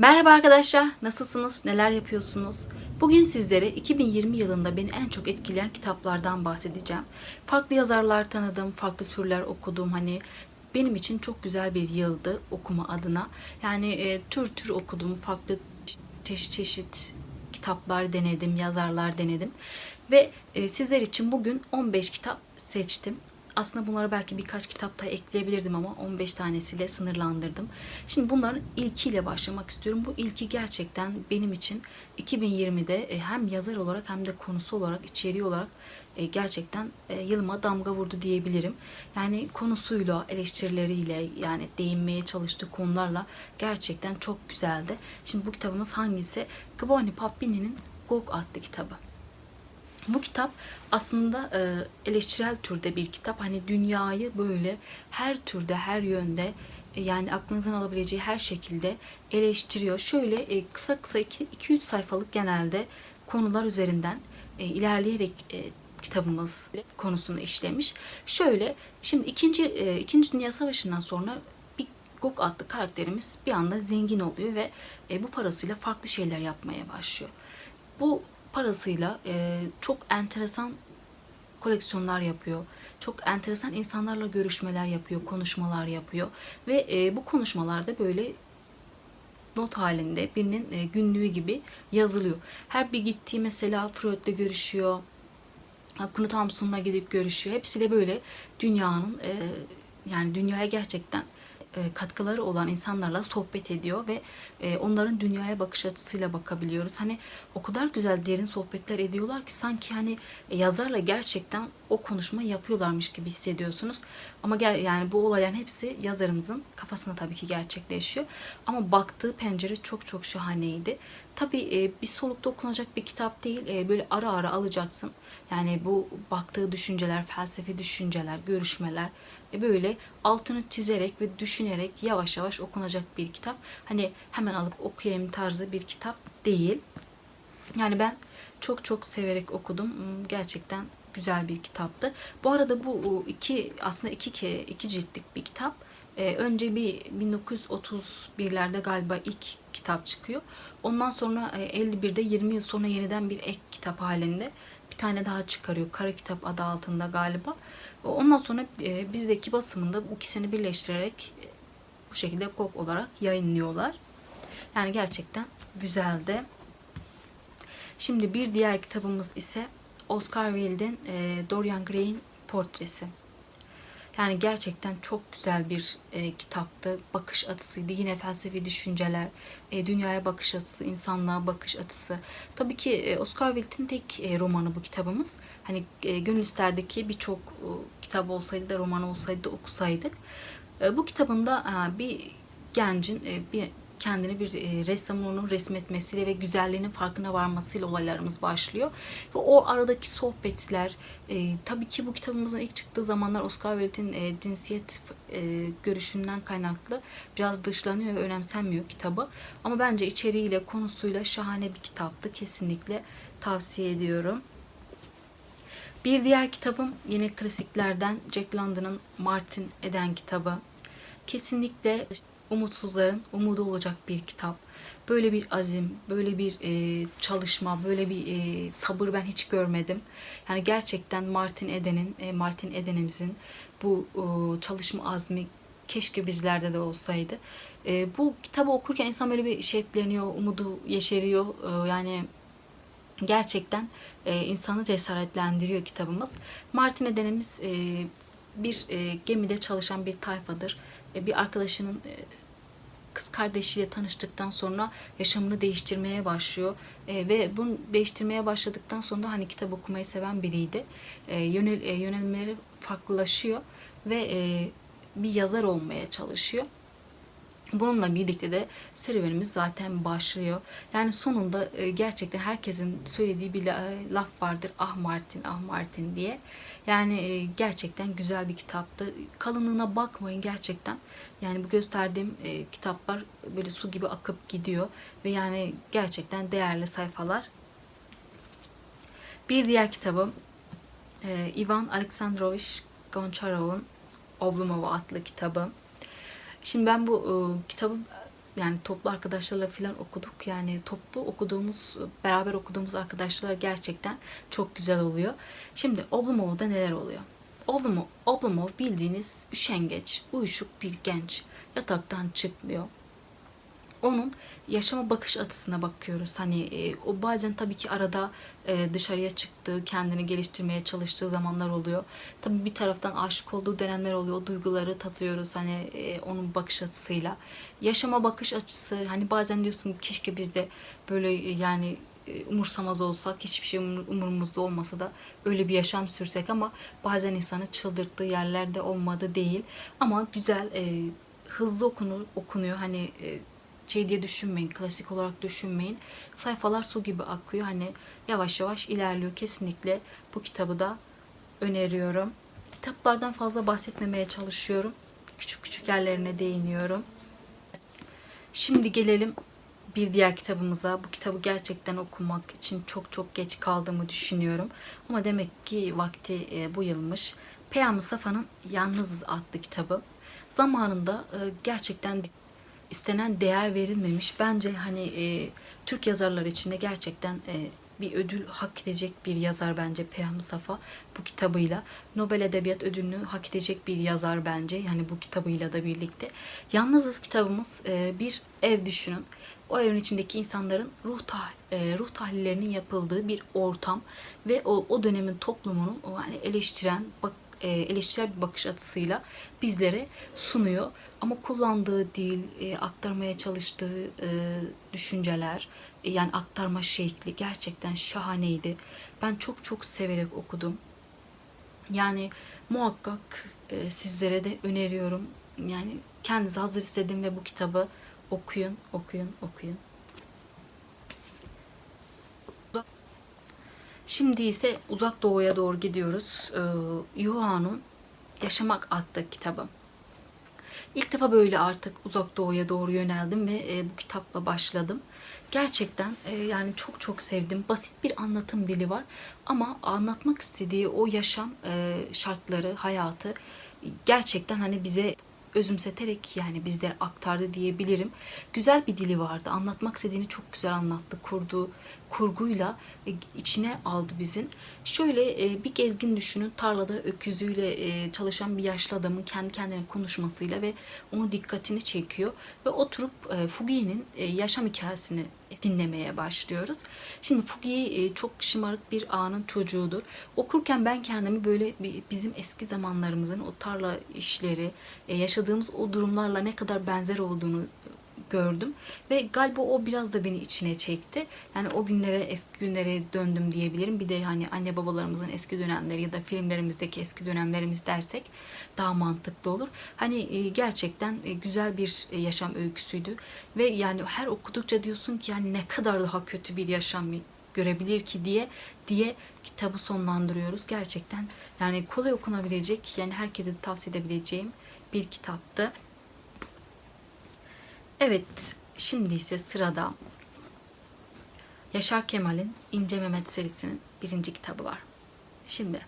Merhaba arkadaşlar, nasılsınız? Neler yapıyorsunuz? Bugün sizlere 2020 yılında beni en çok etkileyen kitaplardan bahsedeceğim. Farklı yazarlar tanıdım, farklı türler okudum. Hani benim için çok güzel bir yıldı okuma adına. Yani e, tür tür okudum, farklı çeşit çeşit kitaplar denedim, yazarlar denedim. Ve e, sizler için bugün 15 kitap seçtim. Aslında bunlara belki birkaç kitap da ekleyebilirdim ama 15 tanesiyle sınırlandırdım. Şimdi bunların ilkiyle başlamak istiyorum. Bu ilki gerçekten benim için 2020'de e, hem yazar olarak hem de konusu olarak, içeriği olarak e, gerçekten e, yılıma damga vurdu diyebilirim. Yani konusuyla, eleştirileriyle yani değinmeye çalıştığı konularla gerçekten çok güzeldi. Şimdi bu kitabımız hangisi? Giovanni Papini'nin Gog adlı kitabı. Bu kitap aslında e, eleştirel türde bir kitap. Hani dünyayı böyle her türde, her yönde e, yani aklınızın alabileceği her şekilde eleştiriyor. Şöyle e, kısa kısa 2-3 sayfalık genelde konular üzerinden e, ilerleyerek e, kitabımız konusunu işlemiş. Şöyle şimdi ikinci e, ikinci Dünya Savaşı'ndan sonra bir Gog adlı karakterimiz bir anda zengin oluyor ve e, bu parasıyla farklı şeyler yapmaya başlıyor. Bu parasıyla e, çok enteresan koleksiyonlar yapıyor. Çok enteresan insanlarla görüşmeler yapıyor, konuşmalar yapıyor ve e, bu konuşmalarda böyle not halinde birinin e, günlüğü gibi yazılıyor. Her bir gittiği mesela Freud'la görüşüyor. Knut Hamsun'la gidip görüşüyor. Hepsiyle böyle dünyanın e, yani dünyaya gerçekten katkıları olan insanlarla sohbet ediyor ve e, onların dünyaya bakış açısıyla bakabiliyoruz. Hani o kadar güzel derin sohbetler ediyorlar ki sanki hani e, yazarla gerçekten o konuşma yapıyorlarmış gibi hissediyorsunuz. Ama gel yani bu olayların hepsi yazarımızın kafasına tabii ki gerçekleşiyor. Ama baktığı pencere çok çok şahaneydi. Tabii bir solukta okunacak bir kitap değil. Böyle ara ara alacaksın. Yani bu baktığı düşünceler, felsefi düşünceler, görüşmeler böyle altını çizerek ve düşünerek yavaş yavaş okunacak bir kitap. Hani hemen alıp okuyayım tarzı bir kitap değil. Yani ben çok çok severek okudum. Hmm, Gerçekten güzel bir kitaptı. Bu arada bu iki aslında iki iki ciltlik bir kitap. Ee, önce bir 1931'lerde galiba ilk kitap çıkıyor. Ondan sonra 51'de 20 yıl sonra yeniden bir ek kitap halinde bir tane daha çıkarıyor. Kara kitap adı altında galiba. Ondan sonra e, bizdeki basımında bu ikisini birleştirerek e, bu şekilde kok olarak yayınlıyorlar. Yani gerçekten güzeldi. Şimdi bir diğer kitabımız ise Oscar Wilde'in e, Dorian Gray'in portresi. Yani gerçekten çok güzel bir e, kitaptı. Bakış açısıydı. Yine felsefi düşünceler, e, dünyaya bakış açısı, insanlığa bakış açısı. Tabii ki e, Oscar Wilde'in tek e, romanı bu kitabımız. Hani e, gönül isterdeki birçok e, kitap olsaydı da roman olsaydı da okusaydık. E, bu kitabında e, bir gencin e, bir kendini bir e, ressamın resmetmesiyle ve güzelliğinin farkına varmasıyla olaylarımız başlıyor. Ve o aradaki sohbetler, e, tabii ki bu kitabımızın ilk çıktığı zamanlar Oscar Wilde'in e, cinsiyet e, görüşünden kaynaklı biraz dışlanıyor ve önemsenmiyor kitabı. Ama bence içeriğiyle, konusuyla şahane bir kitaptı. Kesinlikle tavsiye ediyorum. Bir diğer kitabım yine klasiklerden Jack London'ın Martin Eden kitabı. Kesinlikle umutsuzların umudu olacak bir kitap. Böyle bir azim, böyle bir e, çalışma, böyle bir e, sabır ben hiç görmedim. Yani gerçekten Martin Eden'in, e, Martin Eden'imizin bu e, çalışma azmi keşke bizlerde de olsaydı. E, bu kitabı okurken insan böyle bir şevkleniyor, umudu yeşeriyor. E, yani gerçekten e, insanı cesaretlendiriyor kitabımız. Martin Eden'imiz e, bir e, gemide çalışan bir tayfadır. E, bir arkadaşının e, kız kardeşiyle tanıştıktan sonra yaşamını değiştirmeye başlıyor. E, ve bunu değiştirmeye başladıktan sonra da hani kitap okumayı seven biriydi. E, yönel, e, yönelmeleri farklılaşıyor ve e, bir yazar olmaya çalışıyor. Bununla birlikte de serüvenimiz zaten başlıyor. Yani sonunda e, gerçekten herkesin söylediği bir laf vardır. Ah Martin, ah Martin diye. Yani e, gerçekten güzel bir kitaptı. Kalınlığına bakmayın gerçekten. Yani bu gösterdiğim e, kitaplar böyle su gibi akıp gidiyor. Ve yani gerçekten değerli sayfalar. Bir diğer kitabım Ivan Alexandrovich Goncharov'un Oblomova adlı kitabı. Şimdi ben bu e, kitabı yani toplu arkadaşlarla falan okuduk. Yani toplu okuduğumuz, beraber okuduğumuz arkadaşlar gerçekten çok güzel oluyor. Şimdi Oblomov'da neler oluyor? Oblomov, Oblomov bildiğiniz üşengeç, uyuşuk bir genç. Yataktan çıkmıyor. Onun yaşama bakış açısına bakıyoruz. Hani e, o bazen tabii ki arada e, dışarıya çıktığı, kendini geliştirmeye çalıştığı zamanlar oluyor. Tabii bir taraftan aşık olduğu dönemler oluyor. O duyguları tatıyoruz hani e, onun bakış açısıyla. Yaşama bakış açısı hani bazen diyorsun keşke biz de böyle e, yani e, umursamaz olsak, hiçbir şey umur- umurumuzda olmasa da öyle bir yaşam sürsek ama bazen insanı çıldırttığı yerlerde olmadı değil. Ama güzel, e, hızlı okunur, okunuyor. Hani e, şey diye düşünmeyin, klasik olarak düşünmeyin. Sayfalar su gibi akıyor. Hani yavaş yavaş ilerliyor. Kesinlikle bu kitabı da öneriyorum. Kitaplardan fazla bahsetmemeye çalışıyorum. Küçük küçük yerlerine değiniyorum. Şimdi gelelim bir diğer kitabımıza. Bu kitabı gerçekten okumak için çok çok geç kaldığımı düşünüyorum. Ama demek ki vakti e, bu yılmış. Peyami Safa'nın Yalnızız adlı kitabı. Zamanında e, gerçekten istenen değer verilmemiş. Bence hani e, Türk yazarlar içinde gerçekten e, bir ödül hak edecek bir yazar bence Peyami Safa bu kitabıyla. Nobel Edebiyat Ödülünü hak edecek bir yazar bence. Yani bu kitabıyla da birlikte. Yalnızız kitabımız e, bir ev düşünün. O evin içindeki insanların ruh tah e, ruh tahlillerinin yapıldığı bir ortam ve o, o dönemin toplumunu o hani eleştiren bak eleştirel bir bakış açısıyla bizlere sunuyor. Ama kullandığı dil, e, aktarmaya çalıştığı e, düşünceler, e, yani aktarma şekli gerçekten şahaneydi. Ben çok çok severek okudum. Yani muhakkak e, sizlere de öneriyorum. Yani kendinizi hazır hissedin ve bu kitabı okuyun, okuyun, okuyun. Şimdi ise uzak doğuya doğru gidiyoruz. Ee, Yuhan'ın Yaşamak adlı kitabı. İlk defa böyle artık uzak doğuya doğru yöneldim ve e, bu kitapla başladım. Gerçekten e, yani çok çok sevdim. Basit bir anlatım dili var ama anlatmak istediği o yaşam e, şartları, hayatı gerçekten hani bize özümseterek yani bizlere aktardı diyebilirim. Güzel bir dili vardı. Anlatmak istediğini çok güzel anlattı. Kurduğu kurguyla e, içine aldı bizim. Şöyle e, bir gezgin düşünün. Tarlada öküzüyle e, çalışan bir yaşlı adamın kendi kendine konuşmasıyla ve onun dikkatini çekiyor. Ve oturup Fugi'nin yaşam hikayesini dinlemeye başlıyoruz. Şimdi Fugi e, çok şımarık bir ağanın çocuğudur. Okurken ben kendimi böyle bizim eski zamanlarımızın o tarla işleri, e, yaşadığımız o durumlarla ne kadar benzer olduğunu gördüm ve galiba o biraz da beni içine çekti. Yani o günlere, eski günlere döndüm diyebilirim. Bir de hani anne babalarımızın eski dönemleri ya da filmlerimizdeki eski dönemlerimiz dersek daha mantıklı olur. Hani e, gerçekten e, güzel bir e, yaşam öyküsüydü ve yani her okudukça diyorsun ki yani ne kadar daha kötü bir yaşam görebilir ki diye diye kitabı sonlandırıyoruz. Gerçekten yani kolay okunabilecek yani herkese tavsiye edebileceğim bir kitaptı. Evet, şimdi ise sırada Yaşar Kemal'in İnce Mehmet serisinin birinci kitabı var. Şimdi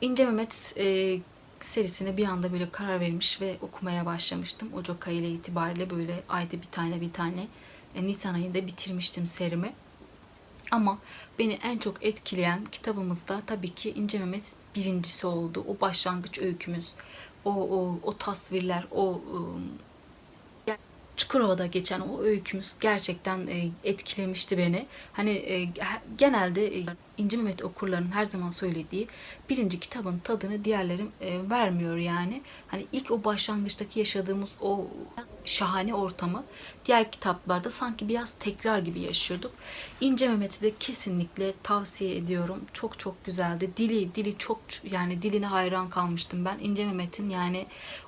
İnce Mehmet e, serisine bir anda böyle karar vermiş ve okumaya başlamıştım. Ocak ayı ile itibariyle böyle ayda bir tane bir tane e, Nisan ayında bitirmiştim serimi. Ama beni en çok etkileyen kitabımızda tabii ki İnce Mehmet birincisi oldu. O başlangıç öykümüz, o, o, o tasvirler, o ıı, Çukurova'da geçen o öykümüz gerçekten e, etkilemişti beni. Hani e, genelde e, İnci Mehmet okurların her zaman söylediği birinci kitabın tadını diğerleri e, vermiyor yani. Hani ilk o başlangıçtaki yaşadığımız o şahane ortamı diğer kitaplarda sanki biraz tekrar gibi yaşıyorduk. İnce Mehmet'i de kesinlikle tavsiye ediyorum. Çok çok güzeldi. Dili dili çok yani diline hayran kalmıştım ben. İnce Mehmet'in yani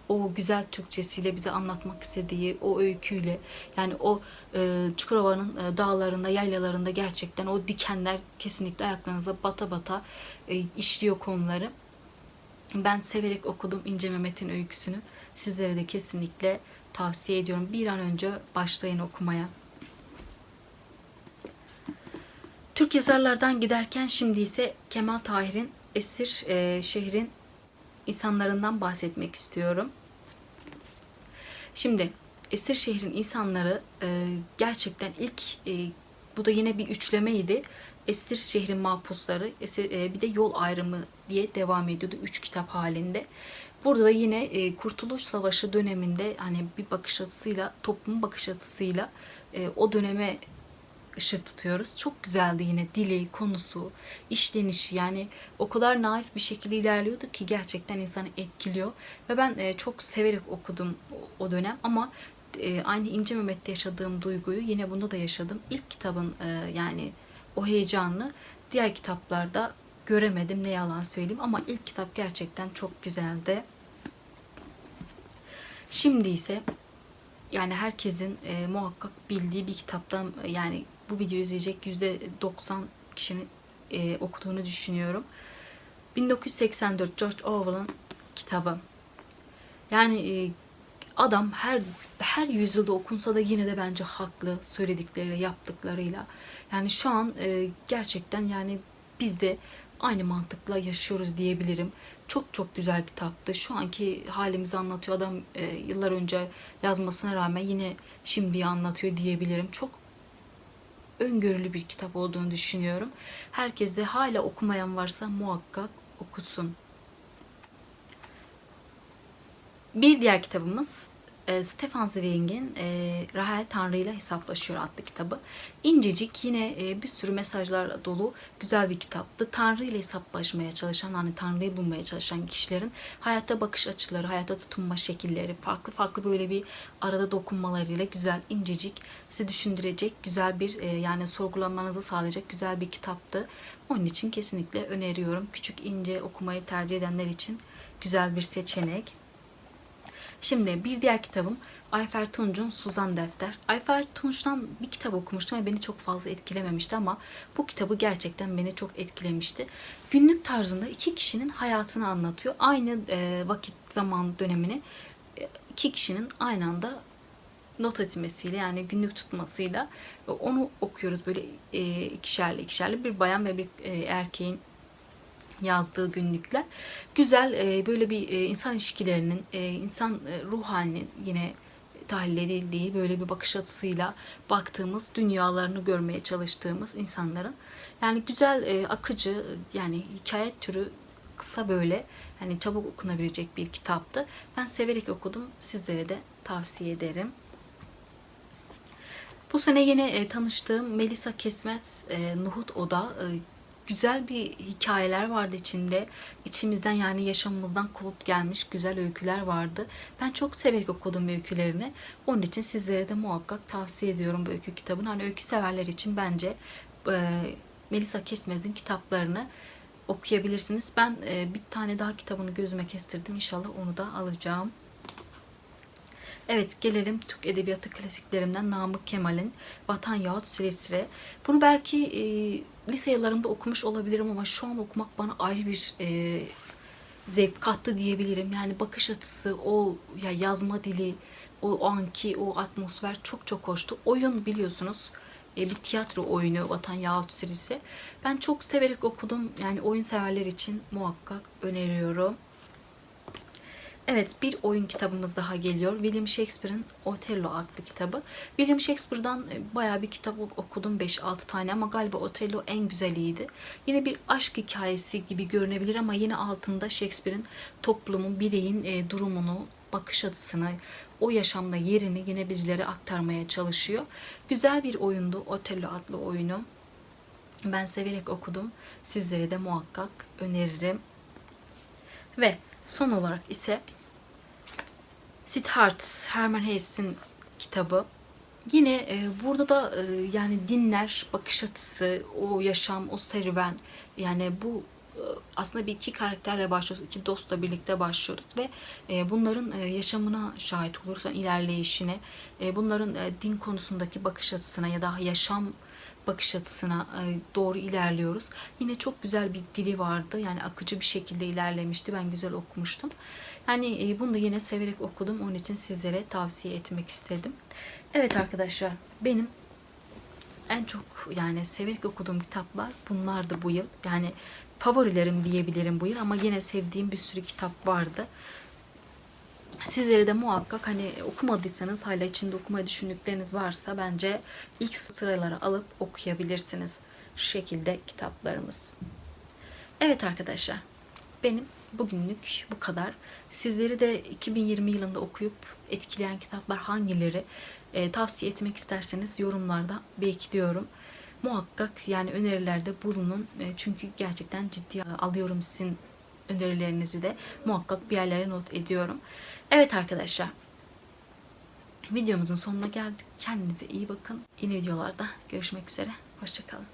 o güzel Türkçesiyle bize anlatmak istediği o öyküyle yani o e, Çukurova'nın e, dağlarında, yaylalarında gerçekten o dikenler kesinlikle ayaklarınıza bata bata e, işliyor konuları. Ben severek okudum İnce Mehmet'in öyküsünü. Sizlere de kesinlikle tavsiye ediyorum. Bir an önce başlayın okumaya. Türk yazarlardan giderken şimdi ise Kemal Tahir'in Esir e, Şehrin insanlarından bahsetmek istiyorum. Şimdi Esir şehrin insanları e, gerçekten ilk e, bu da yine bir üçlemeydi. Esir şehrin mahpusları, esir, e, bir de yol ayrımı diye devam ediyordu üç kitap halinde. Burada da yine e, Kurtuluş Savaşı döneminde hani bir bakış açısıyla, toplumun bakış açısıyla e, o döneme ışık tutuyoruz. Çok güzeldi yine dili, konusu, işlenişi yani o kadar naif bir şekilde ilerliyordu ki gerçekten insanı etkiliyor. Ve ben e, çok severek okudum o- o dönem ama e, aynı İnce Mehmet'te yaşadığım duyguyu yine bunda da yaşadım. İlk kitabın e, yani o heyecanını diğer kitaplarda göremedim ne yalan söyleyeyim ama ilk kitap gerçekten çok güzeldi. Şimdi ise yani herkesin e, muhakkak bildiği bir kitaptan yani bu videoyu izleyecek %90 kişinin e, okuduğunu düşünüyorum. 1984 George Orwell'ın kitabı. Yani e, adam her her yüzyılda okunsa da yine de bence haklı söyledikleri, yaptıklarıyla. Yani şu an e, gerçekten yani biz de aynı mantıkla yaşıyoruz diyebilirim. Çok çok güzel kitaptı. Şu anki halimizi anlatıyor. Adam e, yıllar önce yazmasına rağmen yine şimdi anlatıyor diyebilirim. Çok öngörülü bir kitap olduğunu düşünüyorum. Herkes de hala okumayan varsa muhakkak okusun. Bir diğer kitabımız e, Stefan Zweig'in e, Rahel Tanrı ile Hesaplaşıyor adlı kitabı. İncecik yine e, bir sürü mesajlarla dolu güzel bir kitaptı. Tanrı ile hesaplaşmaya çalışan, hani Tanrı'yı bulmaya çalışan kişilerin hayata bakış açıları, hayata tutunma şekilleri, farklı farklı böyle bir arada dokunmalarıyla güzel, incecik, sizi düşündürecek güzel bir e, yani sorgulamanızı sağlayacak güzel bir kitaptı. Onun için kesinlikle öneriyorum. Küçük ince okumayı tercih edenler için güzel bir seçenek. Şimdi bir diğer kitabım Ayfer Tunç'un Suzan Defter. Ayfer Tunç'tan bir kitap okumuştum ve beni çok fazla etkilememişti ama bu kitabı gerçekten beni çok etkilemişti. Günlük tarzında iki kişinin hayatını anlatıyor. Aynı e, vakit zaman dönemini e, iki kişinin aynı anda not etmesiyle yani günlük tutmasıyla onu okuyoruz böyle e, ikişerli ikişerli bir bayan ve bir e, erkeğin yazdığı günlükler. Güzel e, böyle bir e, insan ilişkilerinin, e, insan e, ruh halinin yine tahlil edildiği böyle bir bakış açısıyla baktığımız, dünyalarını görmeye çalıştığımız insanların. Yani güzel, e, akıcı yani hikaye türü kısa böyle hani çabuk okunabilecek bir kitaptı. Ben severek okudum. Sizlere de tavsiye ederim. Bu sene yine e, tanıştığım Melisa Kesmez e, Nuhut Oda e, güzel bir hikayeler vardı içinde. İçimizden yani yaşamımızdan kopup gelmiş güzel öyküler vardı. Ben çok severek okudum öykülerini. Onun için sizlere de muhakkak tavsiye ediyorum bu öykü kitabını. Hani öykü severler için bence e, Melisa Kesmez'in kitaplarını okuyabilirsiniz. Ben e, bir tane daha kitabını gözüme kestirdim. İnşallah onu da alacağım. Evet gelelim Türk Edebiyatı klasiklerinden Namık Kemal'in Vatan yahut Silestre. Bunu belki e, lise yıllarımda okumuş olabilirim ama şu an okumak bana ayrı bir e, zevk kattı diyebilirim. Yani bakış açısı, o ya yazma dili, o, anki o atmosfer çok çok hoştu. Oyun biliyorsunuz e, bir tiyatro oyunu Vatan yahut Silestre. Ben çok severek okudum. Yani oyun severler için muhakkak öneriyorum. Evet bir oyun kitabımız daha geliyor. William Shakespeare'in Othello adlı kitabı. William Shakespeare'dan e, bayağı bir kitap okudum 5-6 tane ama galiba Othello en güzeliydi. Yine bir aşk hikayesi gibi görünebilir ama yine altında Shakespeare'in toplumun, bireyin e, durumunu, bakış açısını, o yaşamda yerini yine bizlere aktarmaya çalışıyor. Güzel bir oyundu Othello adlı oyunu. Ben severek okudum. Sizlere de muhakkak öneririm. Ve son olarak ise Siddharth Herman Hess'in kitabı. Yine e, burada da e, yani dinler, bakış açısı, o yaşam, o serüven yani bu e, aslında bir iki karakterle başlıyoruz, iki dostla birlikte başlıyoruz ve e, bunların e, yaşamına şahit oluruz, yani ilerleyişine, e, bunların e, din konusundaki bakış açısına ya da yaşam bakış açısına e, doğru ilerliyoruz. Yine çok güzel bir dili vardı. Yani akıcı bir şekilde ilerlemişti. Ben güzel okumuştum. Yani e, bunu da yine severek okudum. Onun için sizlere tavsiye etmek istedim. Evet arkadaşlar benim en çok yani severek okuduğum kitaplar bunlardı bu yıl. Yani favorilerim diyebilirim bu yıl ama yine sevdiğim bir sürü kitap vardı. Sizleri de muhakkak hani okumadıysanız hala içinde okumayı düşündükleriniz varsa bence ilk sıralara alıp okuyabilirsiniz. Şu şekilde kitaplarımız. Evet arkadaşlar benim bugünlük bu kadar. Sizleri de 2020 yılında okuyup etkileyen kitaplar hangileri e, tavsiye etmek isterseniz yorumlarda bekliyorum. Muhakkak yani önerilerde bulunun. E, çünkü gerçekten ciddiye alıyorum sizin önerilerinizi de. Muhakkak bir yerlere not ediyorum. Evet arkadaşlar. Videomuzun sonuna geldik. Kendinize iyi bakın. Yeni videolarda görüşmek üzere. Hoşçakalın.